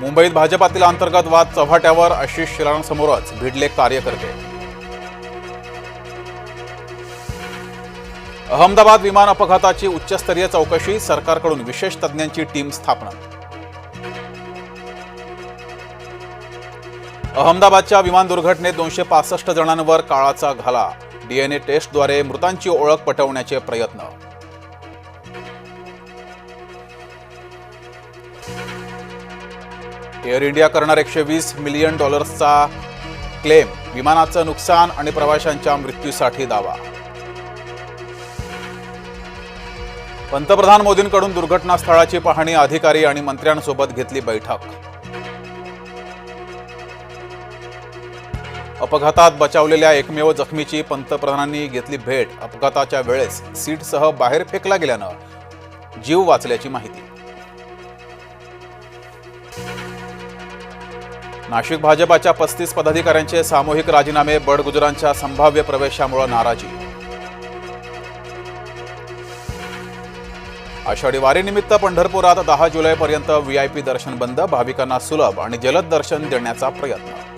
मुंबईत भाजपातील अंतर्गत वाद चव्हाट्यावर आशिष शेलारांसमोरच भिडले कार्यकर्ते. अहमदाबाद विमान अपघाताची उच्चस्तरीय चौकशी सरकारकडून विशेष तज्ज्ञांची टीम स्थापना. अहमदाबादच्या विमान दुर्घटनेत दोनशे पासष्ट जणांवर काळाचा घाला. डीएनए टेस्टद्वारे मृतांची ओळख पटवण्याचे प्रयत्न. एअर इंडिया करणार एकशे वीस मिलियन डॉलर्सचा क्लेम विमानाचं नुकसान आणि प्रवाशांच्या मृत्यूसाठी दावा. पंतप्रधान मोदींकडून दुर्घटनास्थळाची पाहणी अधिकारी आणि मंत्र्यांसोबत घेतली बैठक. अपघातात बचावलेल्या एकमेव जखमीची पंतप्रधानांनी घेतली भेट. अपघाताच्या वेळेस सीटसह बाहेर फेकला गेल्यानं जीव वाचल्याची माहिती. नाशिक भाजपाच्या पस्तीस पदाधिकाऱ्यांचे सामूहिक राजीनामे बडगुजरांच्या संभाव्य प्रवेशामुळे नाराजी. आषाढी वारीनिमित्त पंढरपुरात दहा जुलैपर्यंत व्हीआयपी दर्शन बंद भाविकांना सुलभ आणि जलद दर्शन देण्याचा प्रयत्न.